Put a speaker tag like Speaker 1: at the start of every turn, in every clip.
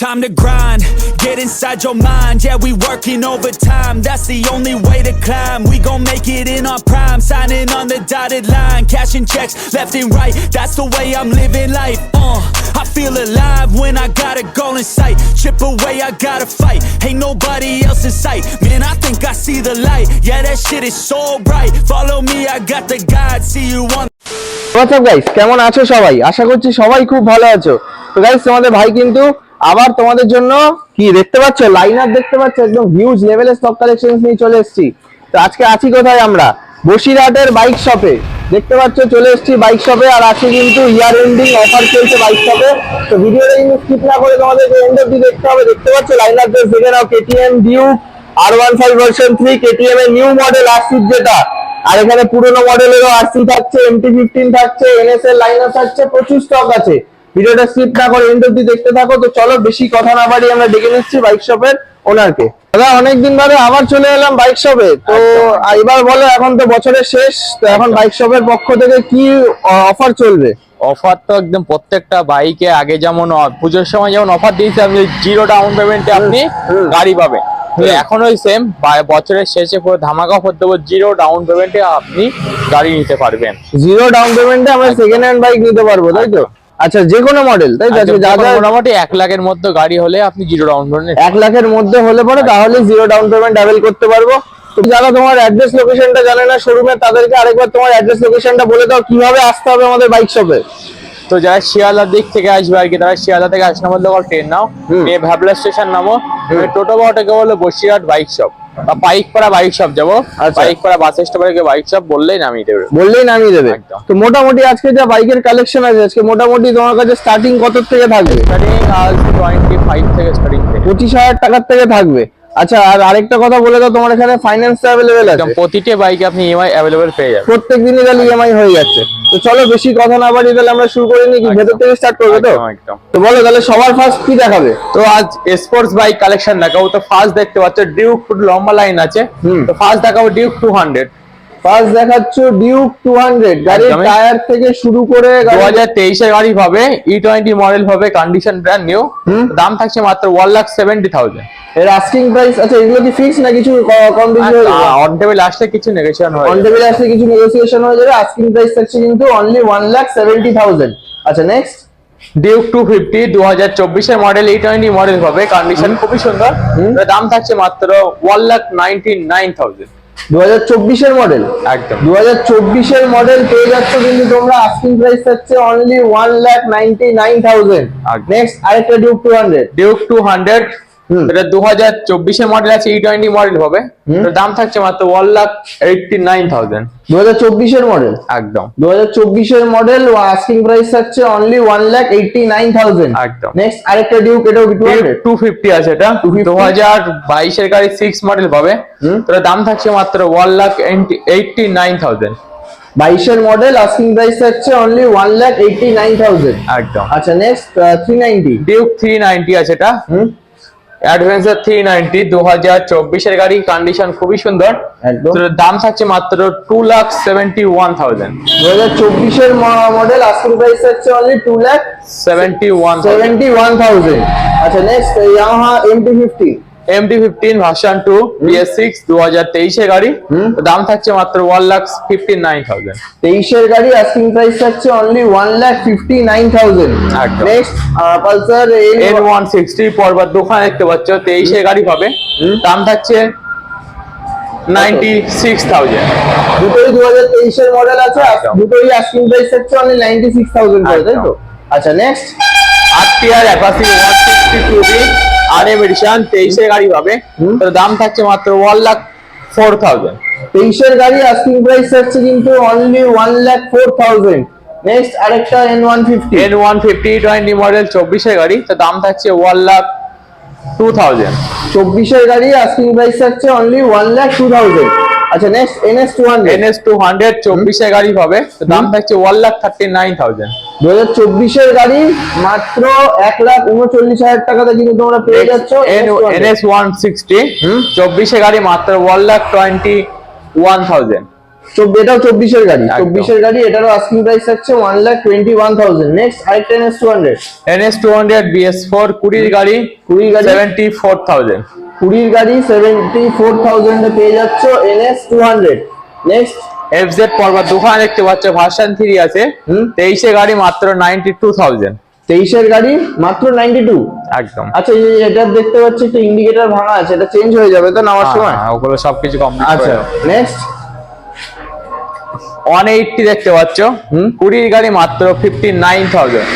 Speaker 1: Time to grind, get inside your mind. Yeah, we working overtime. That's the only way to climb. We gon' make it in our prime. Signing on the dotted line, cashing checks left and right. That's the way I'm living life. Uh, I feel alive when I got a goal in sight. Chip away, I gotta fight. Ain't nobody else in sight. Man, I think I see the light. Yeah, that shit is so bright. Follow me, I got the guide. See you on.
Speaker 2: WhatsApp guys কেমন আছো সবাই আশা করছি সবাই খুব ভালো আছো তো guys তোমাদের ভাই কিন্তু আবার তোমাদের জন্য কি দেখতে পাচ্ছ? লাইন আপ দেখতে পাচ্ছ? একদম হিউজ লেভেলের স্টক কালেকশন নিয়ে চলে এসেছি। তো আজকে আছি কোথায় আমরা? বসিরহাটের বাইক শপে দেখতে পাচ্ছ, চলে এসেছি বাইক শপে আর আজকে কিন্তু ইয়ার এন্ডিং অফার চলছে বাইক শপে তো ভিডিওটা কিন্তু স্কিপ না করে তোমাদেরকে এন্ড অব্দি দেখতে হবে। দেখতে পাচ্ছ লাইন আপ দেখে নাও KTM Duke R one five version three KTM এর নিউ মডেল আসিস যেটা। আর এখানে পুরোনো মডেলেরও আরসি থাকছে এমটি ফিফটিন থাকছে এনএস এর লাইনও থাকছে, প্রচুর স্টক আছে। ভিডিওটা স্কিপ না করে এন্ড অব্দি দেখতে থাকো। তো চলো বেশি কথা না বাড়িয়ে আমরা ডেকে নিচ্ছি বাইক শপের ওনারকে দাদা অনেকদিন বাদে আবার চলে এলাম বাইক শপে তো এবার বলো এখন তো বছরের শেষ তো এখন বাইক শপের পক্ষ থেকে কি অফার চলবে?
Speaker 3: অফার তো একদম প্রত্যেকটা বাইকে আগে যেমন পুজোর সময় যেমন অফার দিয়েছে আপনি জিরো ডাউন পেমেন্টে আপনি গাড়ি পাবেন। এখন ওই সেম বছরের শেষে পুরো ধামাকা অফার দেবো জিরো ডাউন পেমেন্টে আপনি গাড়ি নিতে পারবেন।
Speaker 2: জিরো ডাউন পেমেন্টে আমরা সেকেন্ড হ্যান্ড বাইক নিতে পারব তাই তো? আচ্ছা যে কোনো মডেল তাই তো? যা
Speaker 3: একদম
Speaker 2: যা
Speaker 3: মোটামুটি এক লাখের মধ্যে গাড়ি হলে আপনি জিরো ডাউন পেমেন্ট
Speaker 2: এক লাখের মধ্যে হলে পরে তাহলে জিরো ডাউন পেমেন্ট অ্যাভেল করতে পারব। যারা তোমার অ্যাড্রেস লোকেশনটা জানে না শোরুমে তাদেরকে আরেকবার তোমার অ্যাড্রেস লোকেশনটা বলে দাও কীভাবে আসতে হবে আমাদের বাইক শপে
Speaker 3: তো যারা শিয়ালদার দিক থেকে আসবে আর কি তারা শিয়ালদা থেকে আসলে মধ্যে ট্রেন নাও। নিয়ে ভ্যাবলা স্টেশন নামো। টোটো বাটাকে বলে বসিরহাট বাইক শপ বা পাইকপাড়া বাইক শপ যাব।
Speaker 2: বাইক
Speaker 3: পাইকপাড়া বাস স্টপে বাইক শপ বললেই নামিয়ে দেবে।
Speaker 2: বললেই নামিয়ে দেবে। তো মোটামুটি আজকে যা বাইকের কালেকশন আছে আজকে মোটামুটি তোমার কাছে স্টার্টিং কত থেকে থাকবে?
Speaker 3: স্টার্টিং আজ টোয়েন্টি ফাইভ থেকে। স্টার্টিং
Speaker 2: পঁচিশ হাজার টাকার থেকে থাকবে। আচ্ছা আর আরেকটা কথা বলে দাও তোমার এখানে ফাইন্যান্স
Speaker 3: একদম
Speaker 2: আছে?
Speaker 3: প্রতিটি বাইকে আপনি ইএমআই অ্যাভেলেবেল পেয়ে যাবেন।
Speaker 2: প্রত্যেক দিনই তাহলে ইএমআই হয়ে যাচ্ছে। তো চলো বেশি কথা না বাড়িয়ে তাহলে আমরা শুরু করে নিই ভেতর থেকে স্টার্ট করবে তো?
Speaker 3: একদম,
Speaker 2: তো বলো তাহলে সবার ফার্স্ট কি দেখাবে?
Speaker 3: তো আজ স্পোর্টস বাইক কালেকশন দেখাবো। তো ফার্স্ট দেখতে পাচ্ছ ডিউক লম্বা লাইন আছে। তো ফার্স্ট দেখাবো ডিউক টু হান্ড্রেড
Speaker 2: ফার্স্ট দেখাচ্ছ ডিউক টু হান্ড্রেড গাড়ির। টায়ার থেকে শুরু করে
Speaker 3: দু হাজার তেইশের গাড়ি পাবে ই টোয়েন্টি মডেল হবে কন্ডিশন ব্র্যান্ড নিউ দাম থাকছে মাত্র ওয়ান লাখ সেভেন্টি থাউজেন্ড
Speaker 2: এর আস্কিং প্রাইস আচ্ছা এগুলো কি ফিক্স না কিছু কম বেশি হয়ে যাবে?
Speaker 3: অন টেবিল আসলে কিছু নেগোসিয়েশন
Speaker 2: অন
Speaker 3: হয়
Speaker 2: টেবিল আসলে কিছু নেগোসিয়েশন হয়ে যাবে আস্কিং প্রাইস থাকছে কিন্তু only one lakh seventy thousand আচ্ছা নেক্সট
Speaker 3: ডিউক টু ফিফটি দু হাজার চব্বিশের মডেল ই টোয়েন্টি মডেল হবে কন্ডিশন খুবই সুন্দর। দাম থাকছে মাত্র one lakh ninety nine thousand
Speaker 2: দু হাজার চব্বিশের মডেল
Speaker 3: একদম
Speaker 2: দু হাজার চব্বিশের মডেল পেয়ে যাচ্ছ কিন্তু তোমরা আস্কিং প্রাইস হচ্ছে only one lakh ninety nine
Speaker 3: thousand.
Speaker 2: Next আরেকটা Duke two
Speaker 3: hundred Duke two
Speaker 2: hundred.
Speaker 3: এটা দু হাজার চব্বিশের মডেল আছে ই টোয়েন্টি মডেল হবে। দাম থাকছে মাত্র one lakh eighty nine thousand
Speaker 2: দু হাজার চব্বিশের মডেল
Speaker 3: একদম।
Speaker 2: দু হাজার চব্বিশের মডেল আস্কিং প্রাইস থাকছে only one lakh eighty nine thousand
Speaker 3: একদম।
Speaker 2: নেক্সট আরেকটা ডিউক এটাও টু
Speaker 3: ফিফটি আছে এটা।
Speaker 2: 250
Speaker 3: দু হাজার বাইশের গাড়ি সিক্স মডেল পাবে। এটার দাম থাকছে মাত্র one lakh eighty nine thousand
Speaker 2: বাইশের মডেল আস্কিং প্রাইস থাকছে only one lakh eighty nine thousand
Speaker 3: একদম।
Speaker 2: আচ্ছা next three ninety
Speaker 3: Duke three ninety আছে এটা। অ্যাডভেঞ্চার থ্রি নাইনটি দু হাজার চব্বিশের গাড়ি কন্ডিশন খুবই সুন্দর। দাম থাকছে মাত্র two lakh seventy one thousand
Speaker 2: দু হাজার চব্বিশের মডেল আস্কিং প্রাইস হচ্ছে only two lakh
Speaker 3: seventy one
Speaker 2: seventy one thousand আচ্ছা next Yamaha MT fifty
Speaker 3: MT fifteen version two BS six দু হাজার তেইশের গাড়ি। দাম থাকছে মাত্র one lakh fifty nine thousand
Speaker 2: তেইশের গাড়ি আস্কিং প্রাইস থাকছে only one lakh fifty nine
Speaker 3: thousand.
Speaker 2: Next Pulsar
Speaker 3: N one sixty পরবার দোকান দেখতে পাচ্ছ তেইশের গাড়ি পাবে। দাম থাকছে নাইনটি সিক্স থাউজেন্ড
Speaker 2: দুটোই দু হাজার তেইশের মডেল আছে দুটোই আস্কিং প্রাইস থাকছে অনলি নাইনটি সিক্স থাউজেন্ড তাই তো? আচ্ছা
Speaker 3: next R TR Apache one sixty two M edition তেইশের গাড়ি পাবে। দাম থাকছে মাত্র ওয়ান লাখ ফোর থাউজেন্ড
Speaker 2: তেইশের গাড়ি আস্কিং প্রাইস থাকছে কিন্তু only one lakh four thousand next আরেকটা N one fifty
Speaker 3: N one fifty twenty model চব্বিশের গাড়ি তো দাম থাকছে ওয়ান লাখ টু থাউজেন্ড
Speaker 2: চব্বিশের গাড়ি আস্কিং প্রাইস থাকছে only one lakh two thousand আচ্ছা next NS two hundred
Speaker 3: NS two hundred চব্বিশের গাড়ি পাবে তো দাম থাকছে one lakh thirty nine thousand
Speaker 2: দু হাজার চব্বিশের গাড়ি মাত্র এক লাখ উনচল্লিশ হাজার টাকাতে কিন্তু তোমরা পেয়ে যাচ্ছ NS200
Speaker 3: এনএস ওয়ান সিক্সটি। চব্বিশে গাড়ি মাত্র one lakh twenty one
Speaker 2: thousand এটাও চব্বিশের গাড়ি। চব্বিশের গাড়ি এটারও আস্কিং প্রাইস থাকছে one lakh twenty one thousand next আরেকটা NS two hundred
Speaker 3: NS two hundred BS four কুড়ির গাড়ি
Speaker 2: কুড়ির গাড়ি।
Speaker 3: সেভেন্টি ফোর থাউজেন্ড
Speaker 2: কুড়ির গাড়ি সেভেন্টি ফোর থাউজেন্ডে পেয়ে যাচ্ছ NS two hundred next
Speaker 3: FZ পর্বা দুখানা দেখতে পাচ্ছ ভার্সান থ্রি আছে। তেইশে গাড়ি মাত্র নাইনটি টু থাউজেন্ড
Speaker 2: তেইশের গাড়ি মাত্র নাইনটি টু
Speaker 3: একদম।
Speaker 2: আচ্ছা এই এটা দেখতে পাচ্ছি একটা ইন্ডিকেটর ভাঙা আছে এটা চেঞ্জ হয়ে যাবে তো নামার সময়?
Speaker 3: হ্যাঁ, ওগুলো সবকিছু কম
Speaker 2: আচ্ছা নেক্সট
Speaker 3: ওয়ান এইটটি দেখতে পাচ্ছ। কুড়ির গাড়ি মাত্র ফিফটি নাইন থাউজেন্ড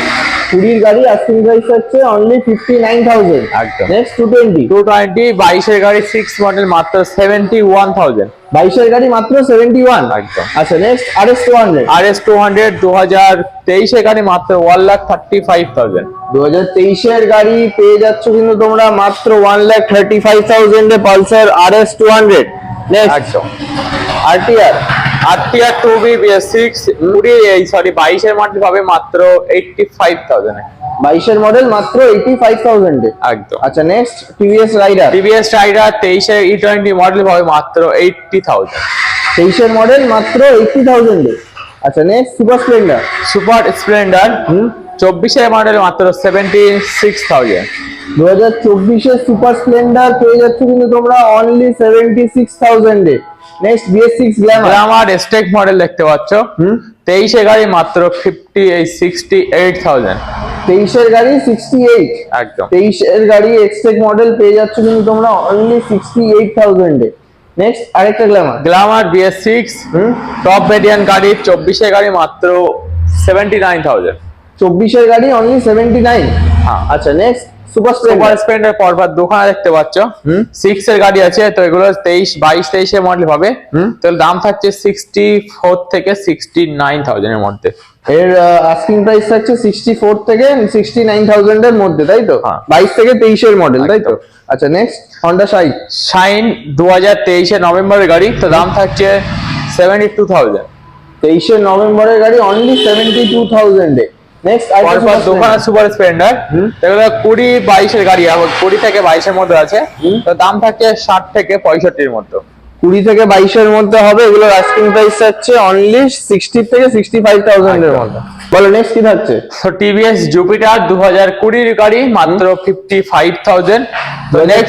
Speaker 2: কুড়ির গাড়ি আস্কিং প্রাইস হচ্ছে অনলি ফিফটি নাইন থাউজেন্ড
Speaker 3: একদম।
Speaker 2: Next two twenty
Speaker 3: two twenty বাইশের গাড়ি সিক্স মডেল মাত্র সেভেন্টি ওয়ান থাউজেন্ড
Speaker 2: বাইশের গাড়ি মাত্র সেভেন্টি ওয়ান
Speaker 3: একদম।
Speaker 2: আচ্ছা next R S two hundred
Speaker 3: R S two hundred দু হাজার তেইশে গাড়ি মাত্র one lakh thirty five thousand
Speaker 2: দু হাজার তেইশের গাড়ি পেয়ে যাচ্ছ কিন্তু তোমরা মাত্র one lakh thirty five থাউজেন্ডে Pulsar R S two hundred
Speaker 3: একদম। RTR R T B six কুড়ি এই সরি বাইশের মডেল পাবে মাত্র এইটটি ফাইভ থাউজেন্ড
Speaker 2: বাইশের মডেল মাত্র এইটি ফাইভ থাউজেন্ডে
Speaker 3: একদম।
Speaker 2: আচ্ছা next TVS Raider
Speaker 3: TVS Raider তেইশে ই টোয়েন্টি মডেল পাবে মাত্র এইটটি থাউজেন্ড
Speaker 2: তেইশের মডেল মাত্র এইটি থাউজেন্ডে আচ্ছা next super Splendor
Speaker 3: super Splendor চব্বিশের মডেল মাত্র সেভেন্টি সিক্স থাউজেন্ড
Speaker 2: দু হাজার চব্বিশের সুপার স্প্লেন্ডার পেয়ে যাচ্ছ কিন্তু তোমরা অনলি সেভেন্টি সিক্স থাউজেন্ডে নেক্সট বিএস সিক্স গ্ল্যামার
Speaker 3: আমার স্টেক মডেল দেখতে পাচ্ছ। তেইশে গাড়ি মাত্র ফিফটি এই সিক্সটি এইট থাউজেন্ড
Speaker 2: তেইশের গাড়ি সিক্সটি এইট
Speaker 3: একদম।
Speaker 2: তেইশের গাড়ি এক্সটেক মডেল পেয়ে যাচ্ছ কিন্তু তোমরা অনলি সিক্সটি এইট থাউজেন্ডে নেক্সট আরেকটা
Speaker 3: Glamour Glamour BS
Speaker 2: six
Speaker 3: top variant গাড়ি চব্বিশে গাড়ি মাত্র সেভেন্টি নাইন থাউজেন্ড
Speaker 2: চব্বিশের গাড়ি অনলি সেভেন্টি নাইন
Speaker 3: হ্যাঁ।
Speaker 2: আচ্ছা next super
Speaker 3: super
Speaker 2: Splendor
Speaker 3: Splendor পরপর দোকানে দেখতে পাচ্ছ।
Speaker 2: হুম।
Speaker 3: সিক্স এর গাড়ি আছে তো এগুলো তেইশ বাইশ মডেল হবে। তো দাম থাকছে সিক্সটি ফোর থেকে সিক্সটি নাইন থাউজেন্ডের মধ্যে।
Speaker 2: এর আস্কিং প্রাইস থাকছে সিক্সটি ফোর থেকে সিক্সটি নাইন মধ্যে তাই তো?
Speaker 3: হ্যাঁ।
Speaker 2: বাইশ থেকে তেইশের মডেল তাই তো? আচ্ছা নেক্সট হন্ডা
Speaker 3: শাইন দু হাজার তেইশে নভেম্বরের গাড়ি তো দাম থাকছে সেভেন্টি টু থাউজেন্ড
Speaker 2: তেইশে নভেম্বরের গাড়ি অনলি সেভেন্টি টু থাউজেন্ডে নেক্সট
Speaker 3: পরপর দোকানে সুপার স্প্লেন্ডার। এগুলো কুড়ি বাইশের গাড়ি আবার কুড়ি থেকে বাইশের মধ্যে আছে। তো দাম থাকছে ষাট থেকে পঁয়ষট্টির মধ্যে।
Speaker 2: কুড়ি থেকে বাইশের মধ্যে হবে এগুলোর আস্কিং প্রাইস থাকছে অনলি সিক্সটি থেকে সিক্সটি ফাইভ থাউজেন্ডের। মধ্যে। বলো নেক্সট কি থাকছে?
Speaker 3: তো টিভিএস জুপিটার দু হাজার কুড়ির গাড়ি মাত্র ফিফটি ফাইভ থাউজেন্ড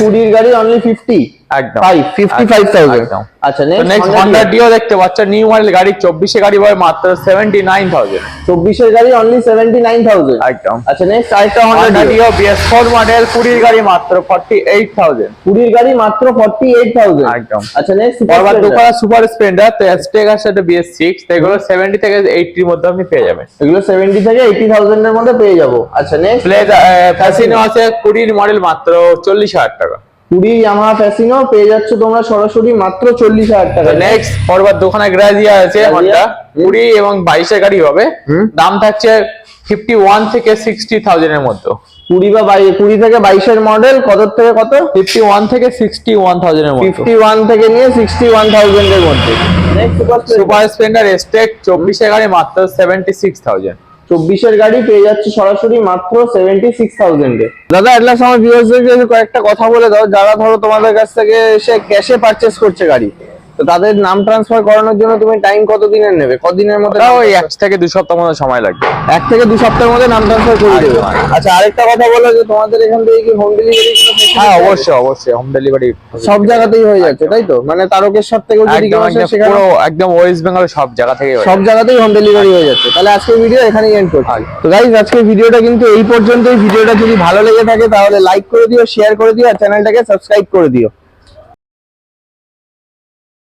Speaker 2: কুড়ির গাড়ি অনলি ফিফটি
Speaker 3: একদম।
Speaker 2: ফাইভ ফিফটি ফাইভ থাউজেন্ড
Speaker 3: একদম।
Speaker 2: আচ্ছা
Speaker 3: নেক্সট হন্ডা দেখতে পাচ্ছ নিউ মডেল গাড়ি চব্বিশে গাড়ি মাত্র সেভেন্টি নাইন থাউজেন্ড
Speaker 2: চব্বিশের গাড়ি অনলি সেভেন্টি নাইন থাউজেন্ড
Speaker 3: একদম।
Speaker 2: আচ্ছা নেক্সট আরেকটা
Speaker 3: গাড়ি মাত্র ফর্টি এইট থাউজেন্ড
Speaker 2: কুড়ির গাড়ি মাত্র ফর্টি এইট থাউজেন্ড
Speaker 3: একদম।
Speaker 2: আচ্ছা নেক্সট
Speaker 3: পরবার দোকানে সুপার স্প্লেন্ডার তো এসটেক আছে এগুলো থেকে মধ্যে আপনি পেয়ে যাবেন।
Speaker 2: এগুলো থেকে এইটি থাউজেন্ডের মধ্যে পেয়ে যাব। আচ্ছা নেক্সট
Speaker 3: ফ্যাসিনো আছে কুড়ির মডেল মাত্র চল্লিশ হাজার টাকা।
Speaker 2: কুড়ি ইয়ামাহা ফ্যাসিনো পেয়ে যাচ্ছ তোমরা সরাসরি মাত্র চল্লিশ হাজার টাকা।
Speaker 3: নেক্সট পরবার দোকানে গ্রাজিয়া আছে হন্ডা কুড়ি এবং বাইশের গাড়ি হবে। দাম থাকছে ফিফটি ওয়ান থেকে সিক্সটি থাউজেন্ডের মধ্যে।
Speaker 2: কুড়ি বা বাই কুড়ি থেকে বাইশের মডেল কত থেকে কত?
Speaker 3: ফিফটি ওয়ান থেকে সিক্সটি ওয়ান থাউজেন্ডের মধ্যে।
Speaker 2: ফিফটি ওয়ান থেকে নিয়ে সিক্সটি ওয়ান থাউজেন্ডের মধ্যে। Next super
Speaker 3: super Splendor Xtec চব্বিশের গাড়ি মাত্র সেভেন্টি সিক্স থাউজেন্ড
Speaker 2: চব্বিশের গাড়ি পেয়ে যাচ্ছে সরাসরি মাত্র সেভেন্টি সিক্স থাউজেন্ডে দাদা অ্যাটলাস আমার ভিউয়ার্সদেরকে কয়েকটা কথা বলে দাও। যারা ধরো তোমাদের কাছ থেকে এসে ক্যাশে পারচেস করছে গাড়ি তো তাদের নাম ট্রান্সফার করানোর জন্য তুমি টাইম কত দিনের নেবে? কদিনের মধ্যে
Speaker 3: ওই এক থেকে দু সপ্তাহ মতো সময় লাগবে।
Speaker 2: এক থেকে দু সপ্তাহের মধ্যে নাম ট্রান্সফার করে দেবে।
Speaker 3: একদম, একদম।
Speaker 2: আচ্ছা আরেকটা কথা বলো যে তোমাদের এখান থেকে কি হোম ডেলিভারি
Speaker 3: হ্যাঁ অবশ্যই অবশ্যই হোম ডেলিভারি
Speaker 2: সব জায়গাতেই হয়ে যাচ্ছে তাই তো? মানে তারকেশ্বর থেকে যদি কেউ আসে সেখানে
Speaker 3: পুরো একদম ওয়েস্ট বেঙ্গল সব জায়গা থেকে
Speaker 2: সব জায়গাতেই হোম ডেলিভারি হয়ে যাচ্ছে। তাহলে আজকের ভিডিও এখানেই এন্ড করছি। তো গাইজ আজকের ভিডিওটা কিন্তু এই পর্যন্তই। ভিডিওটা যদি ভালো লেগে থাকে তাহলে লাইক করে দিও শেয়ার করে দিও আর চ্যানেলটাকে সাবস্ক্রাইব করে দিও।